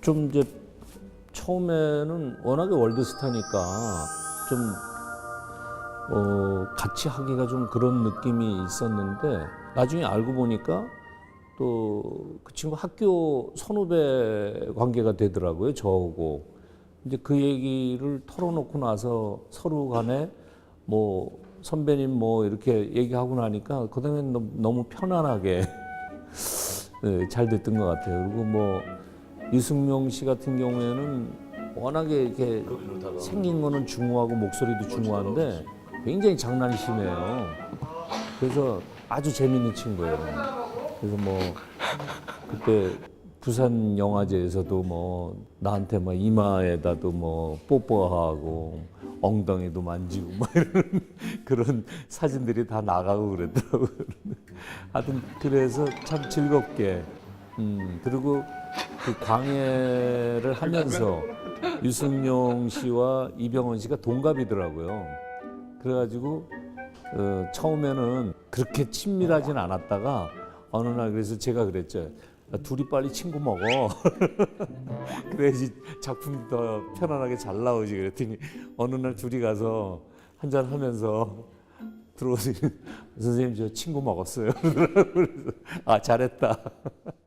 좀 이제 처음에는 워낙에 월드스타니까 좀 어, 같이 하기가 좀 그런 느낌이 있었는데 나중에 알고 보니까 또 그 친구 학교 선후배 관계가 되더라고요 저하고 이제 그 얘기를 털어놓고 나서 서로 간에 뭐 선배님 뭐 이렇게 얘기하고 나니까 그다음에 너무, 편안하게 네, 잘 됐던 것 같아요. 그리고 뭐 유승용 씨 같은 경우에는 워낙에 이렇게 생긴 거는 중후하고 목소리도 중후한데 굉장히 장난이 심해요. 그래서 아주 재밌는 친구예요. 그래서 뭐 그때 부산 영화제에서도 뭐 나한테 막 이마에다도 뭐 뽀뽀하고 엉덩이도 만지고 막 이런 그런 사진들이 다 나가고 그랬더라고요. 하여튼 그래서 참 즐겁게 음 그리고 그 광해를 하면서 유승용 씨와 이병헌 씨가 동갑이더라고요. 그래가지고 어, 처음에는 그렇게 친밀하진 않았다가 어느 날 그래서 제가 그랬죠. 야, 둘이 빨리 친구 먹어. 그래야지 작품이 더 편안하게 잘 나오지. 그랬더니 어느 날 둘이 가서 한잔 하면서 들어오더니 선생님 저 친구 먹었어요. 그래서 아 잘했다.